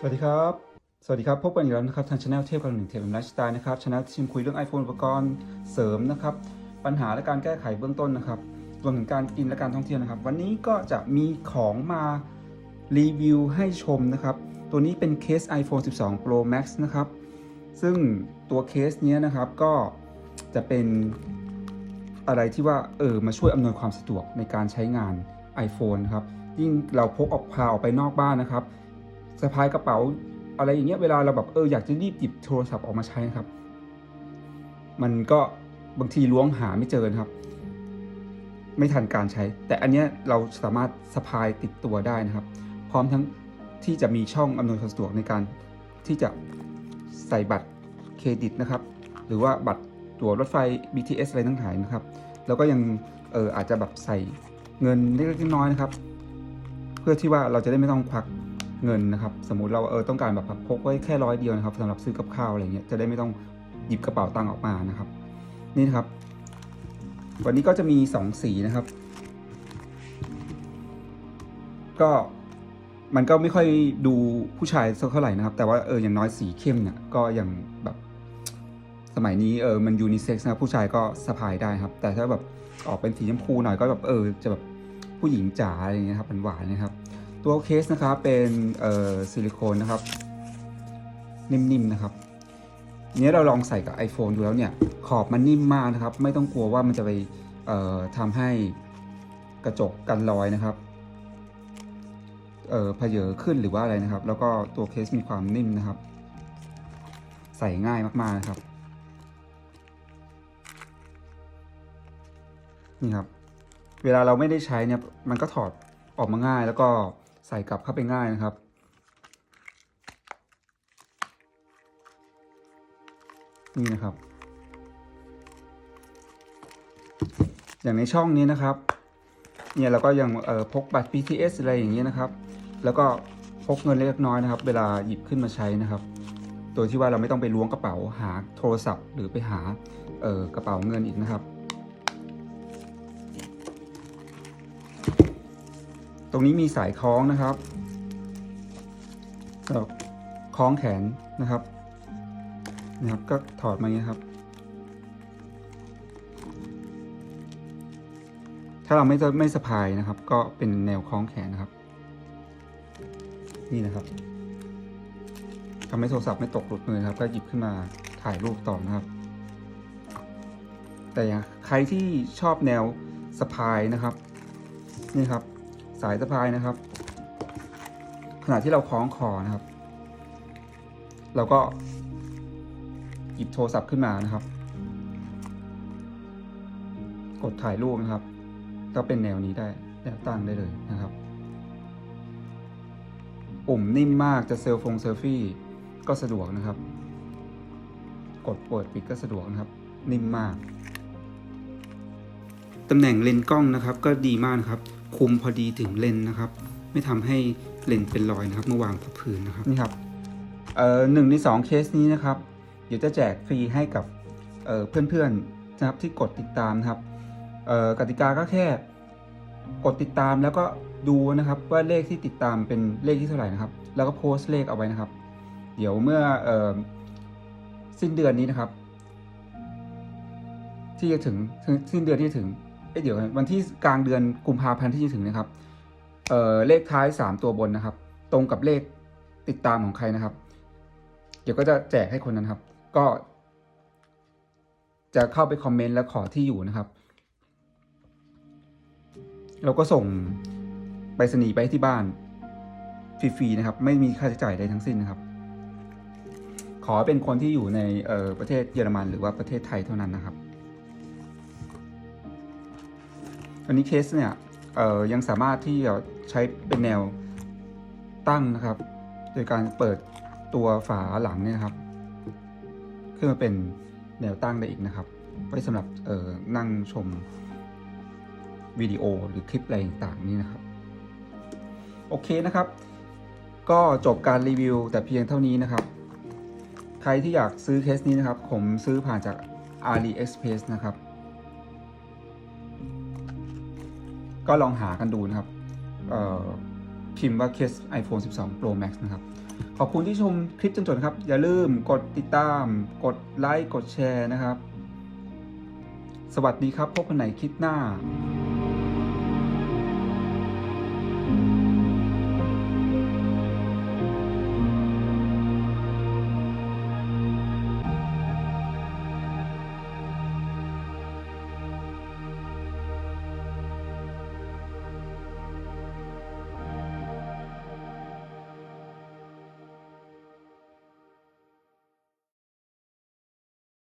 สวัสดีครับ สวัสดีครับ พบกันอีกแล้วนะครับทางช anel เทพกำลังหนึ่งเทพเป็นไลฟ์สไตล์นะครับช anel ที่ชิมคุยเรื่อง iPhone อุปกรณ์เสริมนะครับ ปัญหาและการแก้ไขเบื้องต้นนะครับรวมถึงการกินและการท่องเที่ยวนะครับ วันนี้ก็จะมีของมารีวิวให้ชมนะครับ ตัวนี้เป็นเคส iPhone 12 Pro Max นะครับ ซึ่งตัวเคสเนี้ยนะครับก็จะเป็นอะไรที่ว่าเออมาช่วยอำนวยความสะดวกในการใช้งาน iPhone นะครับ ยิ่งเราพกออกพาออกไปนอกบ้านนะครับ สะพายกระเป๋า อะไรอย่างเงี้ยเวลาเราแบบเอออยากจะรีบหยิบโทรศัพท์ออกมาใช้นะครับ มันก็บางทีล้วงหาไม่เจอครับ ไม่ทันการใช้ แต่อันเนี้ยเราสามารถสะพายติดตัวได้นะครับ พร้อมทั้งที่จะมีช่องอำนวยความสะดวกในการที่จะใส่บัตรเครดิตนะครับ หรือว่าบัตรตั๋วรถไฟ BTS อะไรทั้งหลายนะครับ แล้วก็ยังเอออาจจะแบบใส่เงินเล็กๆน้อยๆนะครับ เพื่อที่ว่าเราจะได้ไม่ต้องควัก เงินนะครับ สมมติเราเออต้องการแบบพกไว้แค่ร้อยเดียวนะครับสำหรับซื้อกับข้าวอะไรเงี้ยจะได้ไม่ต้องหยิบกระเป๋าตังค์ออกมานะครับ นี่นะครับ วันนี้ก็จะมี 2 สีนะครับ ก็มันก็ไม่ค่อยดูผู้ชายสักเท่าไหร่นะครับ แต่ว่าเอออย่างน้อยสีเข้มเนี่ยก็ยังแบบสมัยนี้เออมันยูนิเซ็กซ์นะผู้ชายก็สะพายได้ครับ แต่ถ้าแบบออกเป็นสีชมพูหน่อยก็แบบเออจะแบบผู้หญิงจ๋าอะไรเงี้ยครับหวานๆนะครับ ตัวเคสนะครับเป็นเอ่อซิลิโคนนะครับ นิ่มๆนะครับเนี้ยเราลองใส่กับ iPhone ดูแล้วเนี่ยขอบมันนิ่มมากนะครับ ไม่ต้องกลัวว่ามันจะไปเอ่อทำให้กระจกกันรอยนะครับเอ่อเพเยอขึ้นหรือว่าอะไรนะครับ แล้วก็ตัวเคสมีความนิ่มนะครับ ใส่ง่ายมากๆนะครับ นี่ครับ เวลาเราไม่ได้ใช้เนี่ยมันก็ถอดออกมาง่ายแล้วก็ ใส่กลับเข้าไปง่ายนะครับ นี่นะครับ อย่างในช่องนี้นะครับ เนี่ยเราก็ยังเอ่อพกบัตร BTS อะไรอย่างเงี้ยนะครับ แล้วก็พกเงินเล็กน้อยนะครับ เวลาหยิบขึ้นมาใช้นะครับ โดยที่ว่าเราไม่ต้องไปล้วงกระเป๋าหาโทรศัพท์ หรือไปหากระเป๋าเงินอีกนะครับ ตรงนี้มีสายคล้องนะครับคล้องแขนนะครับนะครับ ก็ถอดมาอย่างนี้ครับ ถ้าเราไม่ไม่สะพายนะครับ ก็เป็นแนวคล้องแขนนะครับ นี่นะครับทำให้โทรศัพท์ไม่ตกหลุดมือครับ ก็หยิบขึ้นมาถ่ายรูปต่อนะครับ แต่อย่างใครที่ชอบแนวสะพายนะครับ นี่ครับ สายสะพายนะครับ ขณะที่เราคล้องคอนะครับ เราก็หยิบโทรศัพท์ขึ้นมานะครับ กดถ่ายรูปนะครับ ก็เป็นแนวนี้ได้แนวตั้งได้เลยนะครับ ปุ่มนิ่มมากจะเซลฟงเซลฟี่ก็สะดวกนะครับ กดเปิดปิดก็สะดวกนะครับ นิ่มมากตำแหน่งเลนส์กล้องนะครับ ก็ดีมากนะครับ คุมพอดีถึงเลนนะครับ ไม่ทำให้เลนเป็นรอยนะครับเมื่อวางกับพื้นนะครับนี่ครับเอ่อหนึ่งในสองเคสนี้นะครับ เดี๋ยวจะแจกฟรีให้กับเอ่อเพื่อนๆนะครับที่กดติดตามนะครับเอ่อกติกาก็แค่กดติดตามแล้วก็ดูนะครับว่าเลขที่ติดตามเป็นเลขที่เท่าไหร่นะครับ แล้วก็โพสต์เลขเอาไว้นะครับ เดี๋ยวเมื่อเอ่อสิ้นเดือนนี้นะครับ ที่จะถึงสิ้นเดือนที่ถึง เดี๋ยววันที่กลางเดือนกุมภาพันธ์ที่จะถึงนะครับ เอ่อเลขท้าย 3 ตัวบนนะครับ ตรงกับเลขติดตามของใครนะครับ เดี๋ยวก็จะแจกให้คนนั้นครับ ก็ จะเข้าไปคอมเมนต์แล้วขอที่อยู่นะครับเราก็ส่งไปรษณีย์ไปที่บ้านฟรีๆนะครับ ไม่มีค่าใช้จ่ายใดทั้งสิ้นนะครับ ขอเป็นคนที่อยู่ในประเทศเยอรมันหรือว่าประเทศไทยเท่านั้นนะครับ อันนี้เคสเนี่ยเอ่อยังสามารถที่จะใช้เป็นแนวตั้งนะครับ โดยการเปิดตัวฝาหลังเนี่ยครับ ขึ้นมาเป็นแนวตั้งได้อีกนะครับ ไว้สำหรับเอ่อนั่งชมวิดีโอหรือคลิปอะไรต่างๆนี่นะครับ โอเคนะครับ ก็จบการรีวิวแต่เพียงเท่านี้นะครับ ใครที่อยากซื้อเคสนี้นะครับ ผมซื้อผ่านจาก AliExpress นะครับ ก็ลองหากันดูนะครับพิมพ์ว่าเคส iPhone 12 Pro Max นะครับ ขอบคุณที่ชมคลิปจนจบครับ อย่าลืมกดติดตาม กดไลค์ กดแชร์นะครับ สวัสดีครับ พบกันใหม่คลิปหน้า